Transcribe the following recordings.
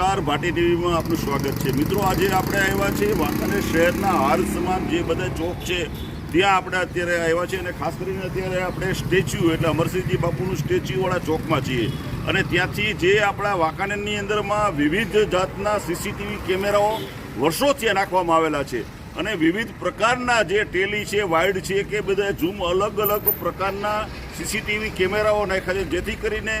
નમસ્કાર. ભાટી ટીવીમાં આપનું સ્વાગત છે. મિત્રો, આજે આપણે આવ્યા છીએ વાંકાનેર શહેરના હાર સમાન જે બધા ચોક છે, ત્યાં આપણે અત્યારે આવ્યા છીએ અને ખાસ કરીને અત્યારે આપણે સ્ટેચ્યુ, એટલે અમરસિંહજી બાપુનું સ્ટેચ્યુવાળા ચોકમાં છીએ. અને ત્યાંથી જે આપણા વાંકાનેરની અંદરમાં વિવિધ જાતના સીસીટીવી કેમેરાઓ વર્ષોથી નાખવામાં આવેલા છે અને વિવિધ પ્રકારના જે ટેલી છે, વાઇડ છે કે બધા ઝૂમ અલગ અલગ પ્રકારના સીસીટીવી કેમેરાઓ નાખ્યા છે. જેથી કરીને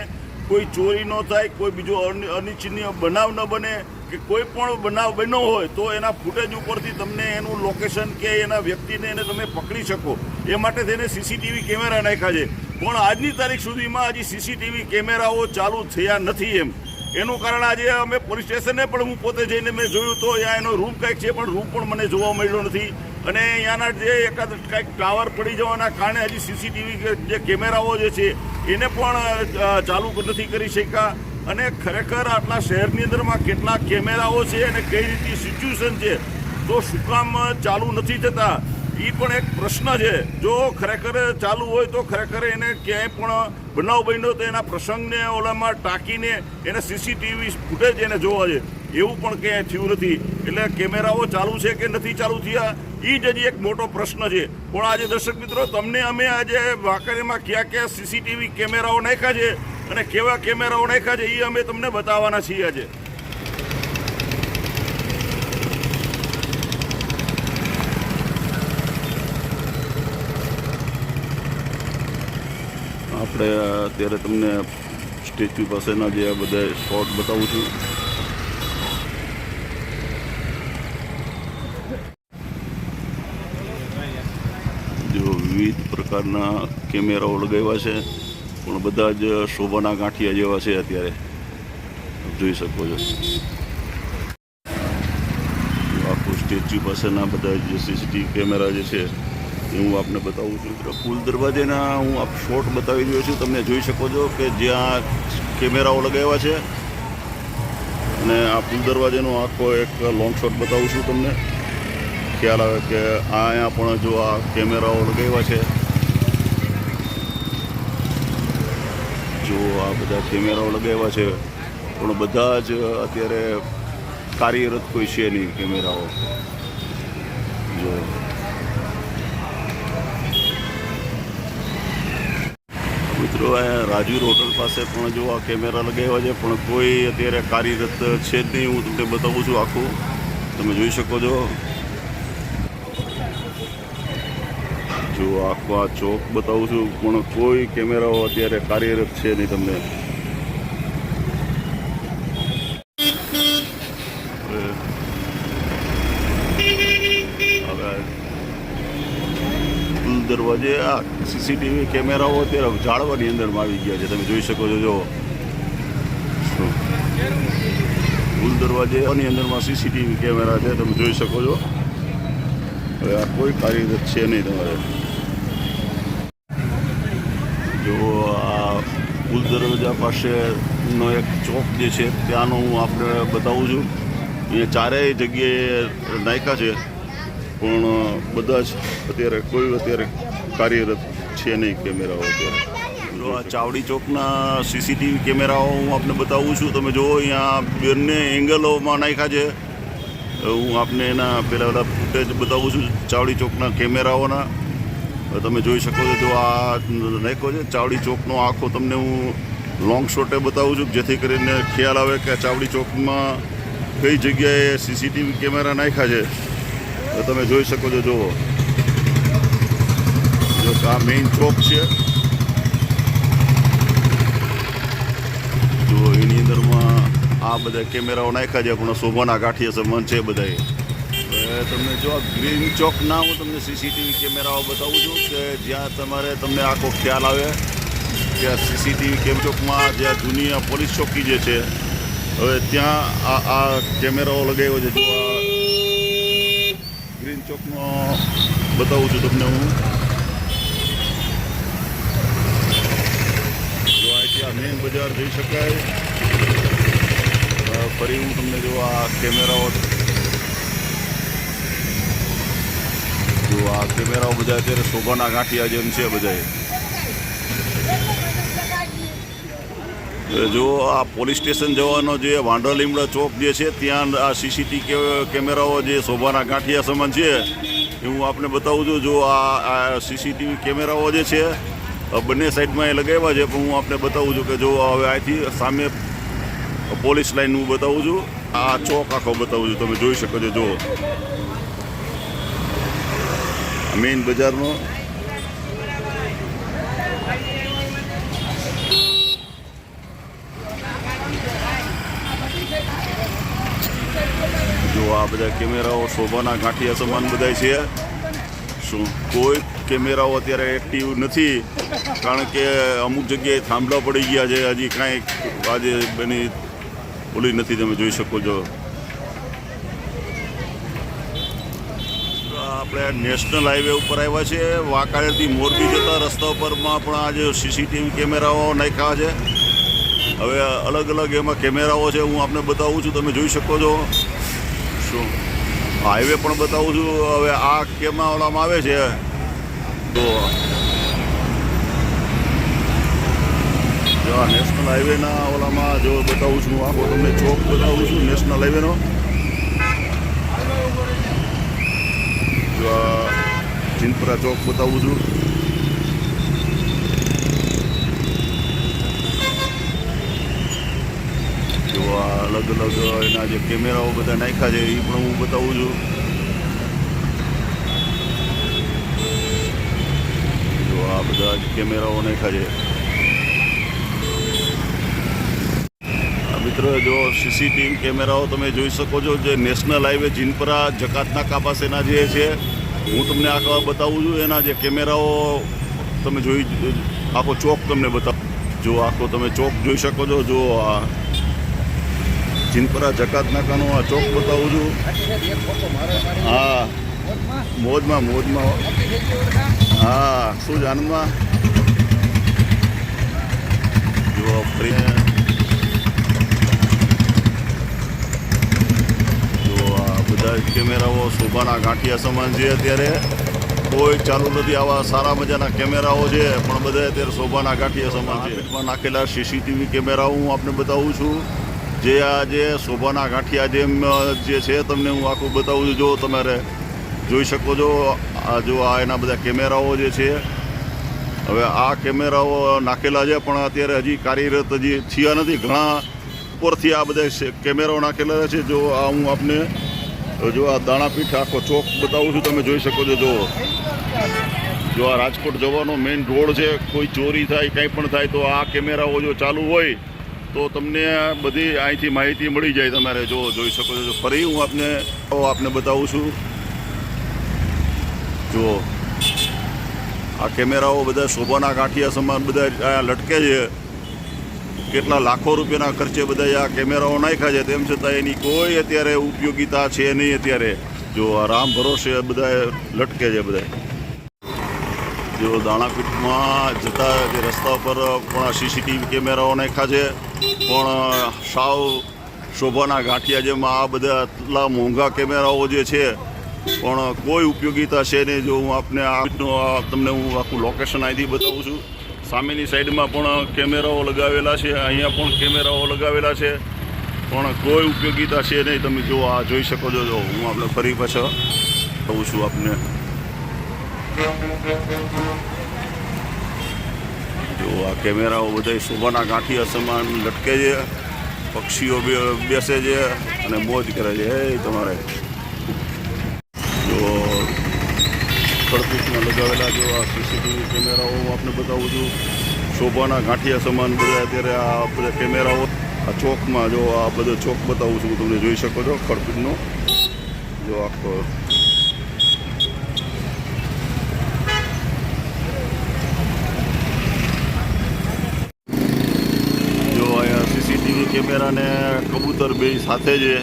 કોઈ ચોરી ન થાય, કોઈ બીજો અન- અનિચ્છનીય બનાવ ન બને, કે કોઈ પણ બનાવ બન્યો હોય, તો એના ફૂટેજ ઉપરથી તમને એનું લોકેશન કે એના વ્યક્તિને એને તમે પકડી શકો. એ માટે તેને સીસીટીવી કેમેરા નાખ્યા છે. પણ આજની તારીખ સુધીમાં હજી સીસીટીવી કેમેરાઓ ચાલુ થયા નથી એમ. એનું કારણ આજે અમે પોલીસ સ્ટેશને પણ હું પોતે જઈને મેં જોયું તો ત્યાં એનો રૂમ કંઈક છે, પણ રૂમ પણ મને જોવા મળ્યો નથી. અને અહીંયાના જે એકાદ કંઈક ટાવર પડી જવાના કારણે હજી સીસીટીવી જે કેમેરાઓ જે છે એને પણ ચાલુ નથી કરી શક્યા. અને ખરેખર આટલા શહેરની અંદરમાં કેટલા કેમેરાઓ છે અને કઈ રીતની સિચ્યુએશન છે, તો શું કામ ચાલુ નથી થતા? એ પણ એક પ્રશ્ન છે. જો ખરેખર ચાલુ હોય તો ખરેખર એને ક્યાંય પણ, બનાવ બન્યો તો એના પ્રસંગને ઓલામાં ટાંકીને એને સીસીટીવી ફૂટેજ એને જોવા છે એવું પણ ક્યાંય થયું નથી. એટલે કેમેરાઓ ચાલુ છે કે નથી ચાલુ થયા એ જ હજી એક મોટો પ્રશ્ન છે. પણ આજે દર્શક મિત્રો, તમને અમે આજે વાંકાનેરમાં ક્યાં ક્યાં સીસીટીવી કેમેરાઓ નાખ્યા છે અને કેવા કેમેરાઓ નાખ્યા છે એ અમે તમને બતાવવાના છીએ આજે. આપણે અત્યારે તમને સ્ટેચ્યુ પાસેના જે આ બધા સ્પોટ બતાવું છું જો વિવિધ પ્રકારના કેમેરાઓ લગાવ્યા છે. પણ બધા જ શોભાના ગાંઠિયા જેવા છે અત્યારે. જોઈ શકો છો. આખું સ્ટેચ્યુ પાસેના બધા જે સીસીટીવી કેમેરા જે છે, એ હું આપને બતાવું છું. તો પુલ દરવાજેના હું આપ શોર્ટ બતાવી રહ્યો છું. તમને જોઈ શકો છો કે જ્યાં કેમેરાઓ લગાવ્યા છે. અને આ પુલ દરવાજેનો આખો એક લોંગ શોટ બતાવું છું તમને. ખ્યાલ આવે કે અહીંયા પણ જો આ કેમેરાઓ લગાવ્યા છે. જો આ બધા કેમેરાઓ લગાવ્યા છે. પણ બધા જ અત્યારે કાર્યરત કોઈ છે નહીં કેમેરાઓ. જો. મિત્રો રાજવીર હોટલ પાસે પણ જો આ કેમેરા લગાવ્યા છે, પણ કોઈ અત્યારે કાર્યરત છે જ નહીં. હું તમને બતાવું છું આખું. તમે જોઈ શકો છો. જો આખો આ ચોક બતાવું છું, પણ કોઈ કેમેરાઓ અત્યારે કાર્યરત છે નહીં તમને. દરવાજે આ સીસીટીવી કેમેરાઓ અત્યારે જાળવાની અંદરમાં આવી ગયા છે. તમે જોઈ શકો છો જો ફૂલ દરવાજે આની અંદરમાં સીસીટીવી કેમેરા છે, તમે જોઈ શકો છો. હવે આ કોઈ કાર્યરત છે નહીં તમારે જો આ પુલ દરવાજા પાસેનો એક ચોક જે છે, ત્યાંનો હું આપણે બતાવું છું. અહીંયા ચારેય જગ્યાએ નાખ્યા છે, પણ બધા જ અત્યારે કોઈ અત્યારે કાર્યરત છે નહીં કેમેરાઓ અત્યારે. જો આ ચાવડી ચોકના સીસીટીવી કેમેરાઓ હું આપને બતાવું છું. તમે જુઓ, અહીંયા બંને એંગલોમાં નાખ્યા છે. હું આપને એના પહેલાં પહેલાં ફૂટેજ બતાવું છું ચાવડી ચોકના કેમેરાઓના. તમે જોઈ શકો છો જો આ નાખ્યો છે ચાવડી ચોકનો આખો તમને હું લોંગ શોટે બતાવું છું જેથી કરીને ખ્યાલ આવે કે ચાવડી ચોકમાં કઈ જગ્યાએ સીસીટીવી કેમેરા નાખ્યા છે. તો તમે જોઈ શકો છો, જુઓ. જો આ મેઇન ચોક છે. જો એની અંદરમાં આ બધા કેમેરાઓ નાખ્યા છે. પણ શોભાના ગાંઠિયા સમાન છે બધાએ. તમને જો ગ્રીન ચોકના હું તમને સીસીટીવી કેમેરાઓ બતાવું છું કે જ્યાં તમારે તમને આખો ખ્યાલ આવે કે સીસીટીવી કેમ ચોકમાં જે આ જૂની આ પોલીસ ચોકી જે છે, હવે ત્યાં આ આ કેમેરાઓ લગાવ્યો છે. જો ગ્રીન ચોકનો બતાવું છું તમને હું. જો અહીંથી આ મેઇન બજાર જઈ શકાય. ફરી હું તમને જો આ કેમેરાઓ જો આ કેમેરાઓ બધા અત્યારે શોભાના ગાંઠિયા જેમ છે બધાએ જો આ પોલીસ સ્ટેશન જવાનો જે વાંઢા લીમડા ચોક જે છે, ત્યાં આ સીસીટીવી કેમેરાઓ જે શોભાના ગાંઠિયા સમાન છે, એ હું આપને બતાવું છું. જો આ સીસીટીવી કેમેરાઓ જે છે બંને સાઈડમાં એ લગાવ્યા છે, પણ હું આપને બતાવું છું કે જો હવે અહીંથી સામે પોલીસ લાઈન હું બતાવું છું. આ ચોક આખો બતાવું છું, તમે જોઈ શકો છો જો મેઇન બજારનો. જો આ બધા કેમેરાઓ શોભાના ગાંઠિયા સમાન બધા છે. શું કોઈ કેમેરાઓ અત્યારે એક્ટિવ નથી, કારણ કે અમુક જગ્યાએ થાંભલા પડી ગયા છે. હજી કાંઈ આજે બની ઓલી નથી, તમે જોઈ શકો છો. આપણે નેશનલ હાઈવે ઉપર આવ્યા છે વાંકાનેરથી મોરબી જતા રસ્તા ઉપરમાં પણ આજે સીસીટીવી કેમેરાઓ નાખ્યા છે. હવે અલગ અલગ એમાં કેમેરાઓ છે, હું આપને બતાવું છું, તમે જોઈ શકો છો. શું? હાઈવે પણ બતાવું છું. હવે આ કેમાં ઓલામાં આવે છે. તો આ નેશનલ હાઈવેના ઓલામાં જો બતાવું છું આખો તમને ચોક બતાવું છું, નેશનલ હાઈવેનો. જો આ ચિંતપરા ચોક બતાવું છું. જો આ અલગ અલગ એના જે કેમેરાઓ બધા નાખ્યા છે એ પણ હું બતાવું છું. જો આ બધા કેમેરાઓ નાખ્યા છે. મિત્ર, જો સીસીટીવી કેમેરાઓ તમે જોઈ શકો છો જે નેશનલ હાઈવે જીનપરા જકાત નાકા પાસેના જે છે, હું તમને આખા બતાવું છું, એના જે કેમેરાઓ તમે જોઈ આખો ચોક તમને બતાવ. જો આખો તમે ચોક જોઈ શકો છો, જો આ જીનપરા જકાત નાકાનો આ ચોક બતાવું છું. હા, મોજમાં મોજમાં હા. શું જ આનંદમાં જો ફરી જો આ કેમેરાઓ શોભાના ગાંઠિયા સમાન છે અત્યારે. કોઈ ચાલુ નથી આવા સારા મજાના કેમેરાઓ છે, પણ બધા અત્યારે શોભાના ગાંઠિયા સમાન છે. પેટમાં નાખેલા સીસીટીવી કેમેરાઓ હું આપને બતાવું છું. જે આ જે શોભાના ગાંઠિયા જેમ જે છે તમને હું આખું બતાવું છું. જો તમારે જોઈ શકો છો, આ જો આ એના બધા કેમેરાઓ જે છે, હવે આ કેમેરાઓ નાખેલા છે, પણ અત્યારે હજી કાર્યરત હજી થયા નથી. ઘણા ઉપરથી આ બધા કેમેરાઓ નાખેલા છે. જો આ હું આપને જો આ દાણાપીઠ આખો ચોક બતાવું છું, તમે જોઈ શકો છો જો જો આ રાજકોટ જવાનો મેઇન રોડ છે, કોઈ ચોરી થાય, કંઈ પણ થાય, તો આ કેમેરાઓ જો ચાલુ હોય, તો તમને બધી અહીંથી માહિતી મળી જાય તમારે. જો જોઈ શકો છો ફરી હું આપને આપને બતાવું છું. જો આ કેમેરાઓ બધા શોભાના કાંઠિયા સમાન બધા લટકે છે. કેટલા લાખો રૂપિયાના ખર્ચે બધા આ કેમેરાઓ નાખ્યા છે. તેમ છતાં એની કોઈ અત્યારે ઉપયોગિતા છે નહીં અત્યારે. જો આ રામ ભરોસે બધા લટકે છે બધા જો દાણાપીઠમાં જતા જે રસ્તા પર પણ સીસીટીવી કેમેરાઓ નાખ્યા છે. પણ સાવ શોભાના ગાંઠિયા જેમાં આ બધા આટલા મોંઘા કેમેરાઓ જે છે, પણ કોઈ ઉપયોગિતા છે નહીં. જો હું આપને આપનો આ તમને હું આખું લોકેશન અહીંથી બતાવું છું. સામેની સાઈડમાં પણ કેમેરાઓ લગાવેલા છે, અહીંયા પણ કેમેરાઓ લગાવેલા છે. પણ કોઈ ઉપયોગિતા છે નહીં, તમે જો આ જોઈ શકો છો, જો હું આપણે ફરી પાછા કહું છું આપને. જો આ કેમેરાઓ બધા શોભાના ગાંઠિયા સમાન લટકે છે, પક્ષીઓ બેસે છે અને મોજ કરે છે. એ તમારે. ખડકૂટમાં લગાવેલા જો આ સીસીટીવી કેમેરાઓ, હું આપને બતાવું છું, શોભાના ગાંઠિયા સમાન બધા અત્યારે આ બધા કેમેરાઓ, આ ચોકમાં જો આ બધો ચોક બતાવું છું તમે જોઈ શકો છો, ખડપીટનો. જો આખો. જો અહીંયા સીસીટીવી કેમેરાને કબૂતર બે સાથે છે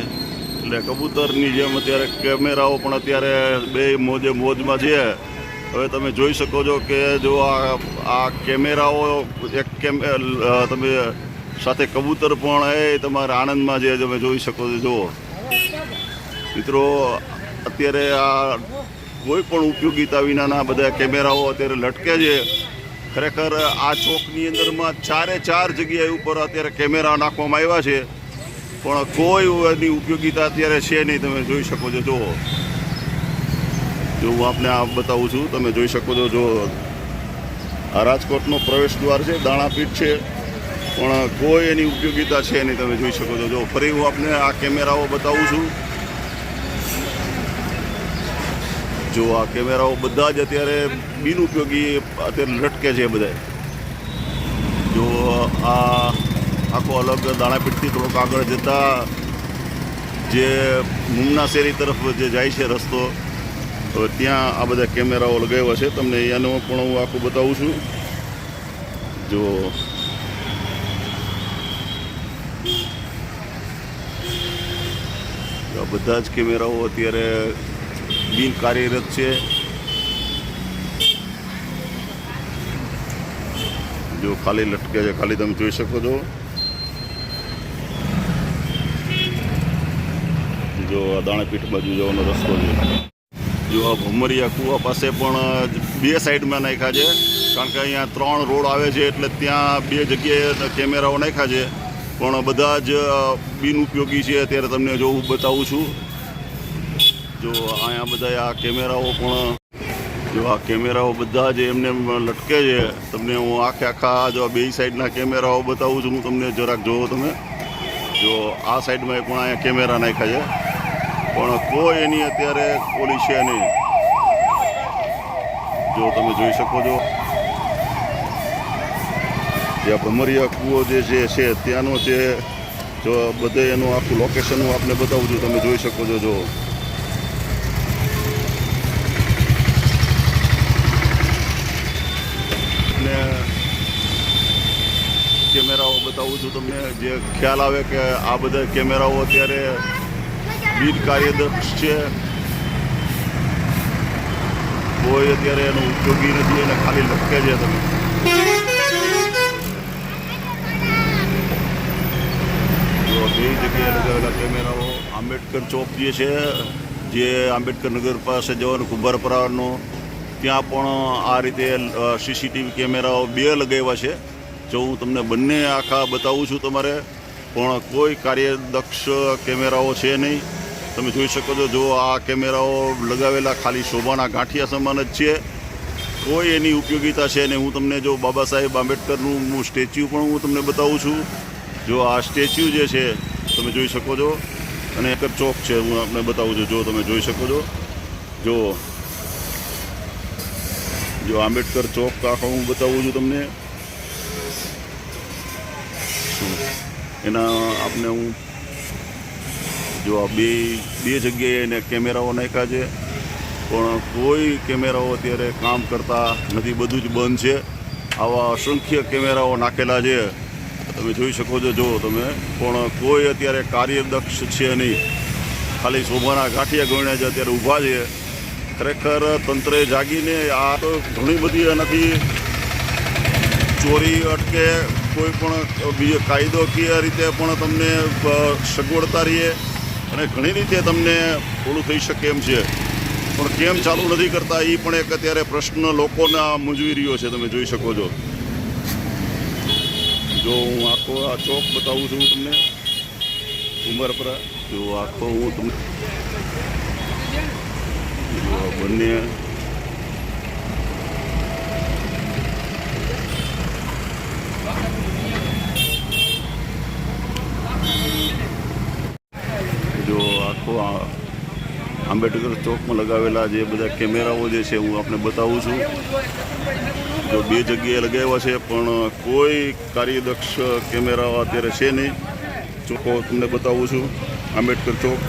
એટલે કબૂતરની જેમ અત્યારે કેમેરાઓ પણ અત્યારે બે મોજે મોજમાં છે. હવે તમે જોઈ શકો છો કે જો આ આ કેમેરાઓ એક કેમ તમે સાથે કબૂતર પણ એ તમારા આણંદમાં છે, તમે જોઈ શકો છો, જુઓ. મિત્રો, અત્યારે આ કોઈ પણ ઉપયોગિતા વિનાના બધા કેમેરાઓ અત્યારે લટકે છે. ખરેખર આ ચોકની અંદરમાં ચારે ચાર જગ્યાએ ઉપર અત્યારે કેમેરા નાખવામાં આવ્યા છે. પણ કોઈ એની ઉપયોગિતા અત્યારે છે નહીં, તમે જોઈ શકો છો. જુઓ. જો હું આપને આ બતાવું છું, તમે જોઈ શકો છો જો આ રાજકોટનો પ્રવેશ દ્વાર છે, દાણાપીઠ છે, પણ કોઈ એની ઉપયોગિતા છે નહીં, તમે જોઈ શકો છો. જો ફરી હું આપને આ કેમેરાઓ બતાવું છું. જો આ કેમેરાઓ બધા જ અત્યારે બિનઉપયોગી અત્યારે લટકે છે બધા જો આ આખો અલગ દાણાપીઠથી થોડોક આગળ જતા જે મુમના શેરી તરફ જે જાય છે રસ્તો તો ત્યાં આ બધા કેમેરાઓ લગાવ્યા છે. તમને અહીંયાનું પણ હું આખું બતાવું છું. જો. બધા જ કેમેરાઓ અત્યારે બિન કાર્યરત છે. જો ખાલી લટકે છે, ખાલી તમે જોઈ શકો છો. જો દાણાપીઠ બાજુ જવાનો રસ્તો છે. જો આ ભમરિયા કુવા પાસે પણ બે સાઈડમાં નાખ્યા છે. કારણ કે અહીંયા ત્રણ રોડ આવે છે, એટલે ત્યાં બે જગ્યાએ કેમેરાઓ નાખ્યા છે. પણ બધા જ બિનઉપયોગી છે. અત્યારે તમને જો હું બતાવું છું. જો અહીંયા બધા આ કેમેરાઓ પણ, જો આ કેમેરાઓ બધા જ એમને એમ લટકે છે. તમને હું આખે આખા જો બે સાઈડના કેમેરાઓ બતાવું છું. હું તમને જરાક જોવો તમે. જો આ સાઈડમાં પણ અહીંયા કેમેરા નાખ્યા છે. પણ કોઈ એની અત્યારે ઓલી છે નહીં. જો તમે જોઈ શકો છો. જે આ ભમરિયા કૂવો જે છે છે, ત્યાંનો જે જો બધે એનું આખું લોકેશન હું આપને બતાવું છું, તમે જોઈ શકો છો, જો. ને કેમેરાઓ બતાવું છું તમને, જે ખ્યાલ આવે કે આ બધા કેમેરાઓ અત્યારે બિન કાર્યદક્ષ છે. કોઈ અત્યારે એનો ઉપયોગી નથી, એને ખાલી લટકે છે તમે. બે જગ્યાએ લગાવેલા કેમેરાઓ આંબેડકર ચોક જે છે, જે આંબેડકર નગર પાસે જવાનું કુંભારપરાનો, ત્યાં પણ આ રીતે સીસીટીવી કેમેરાઓ બે લગાવ્યા છે. જો હું તમને બંને આખા બતાવું છું તમારે, પણ કોઈ કાર્યદક્ષ કેમેરાઓ છે નહીં. તમે જોઈ શકો છો, જો આ કેમેરાઓ લગાવેલા ખાલી શોભાના ગાંઠિયા સમાન જ છે. કોઈ એની ઉપયોગિતા છે ને હું તમને જો બાબા સાહેબ આંબેડકરનું હું સ્ટેચ્યુ પણ હું તમને બતાવું છું. જો આ સ્ટેચ્યુ જે છે, તમે જોઈ શકો છો. અને એક ચોક છે, હું આપને બતાવું છું. જો તમે જોઈ શકો છો. જો જો આંબેડકર ચોક આખો હું બતાવું છું તમને. એના આપને હું જો આ બે બે જગ્યાએ એને કેમેરાઓ નાખ્યા છે. પણ કોઈ કેમેરાઓ અત્યારે કામ કરતા નથી. બધું જ બંધ છે. આવા અસંખ્ય કેમેરાઓ નાખેલા છે. તમે જોઈ શકો છો. જો તમે. પણ કોઈ અત્યારે કાર્યદક્ષ છે નહીં. ખાલી શોભાના ગાંઠિયા ગણ્યા છે અત્યારે ઊભા છે. ખરેખર તંત્રે જાગીને આ તો ઘણી બધી એનાથી ચોરી, અટકે, કોઈ પણ બીજો કાયદોકીય રીતે પણ તમને સગવડતા રહીએ. અને ઘણી રીતે તમને ઓલું થઈ શકે એમ છે. પણ કેમ ચાલુ નથી કરતા એ પણ એક અત્યારે પ્રશ્ન લોકોના મૂંઝવી રહ્યો છે, તમે જોઈ શકો છો. જો હું આખો આ ચોક બતાવું છું તમને. ઉમરપરા, જો આખો હું તમને બંને જો આખો આ આંબેડકર ચોકમાં લગાવેલા જે બધા કેમેરાઓ જે છે, હું આપને બતાવું છું. જો બે જગ્યાએ લગાવ્યા છે, પણ કોઈ કાર્યદક્ષ કેમેરાઓ અત્યારે છે નહીં. ચોખ્ખો તમને બતાવું છું. આંબેડકર ચોક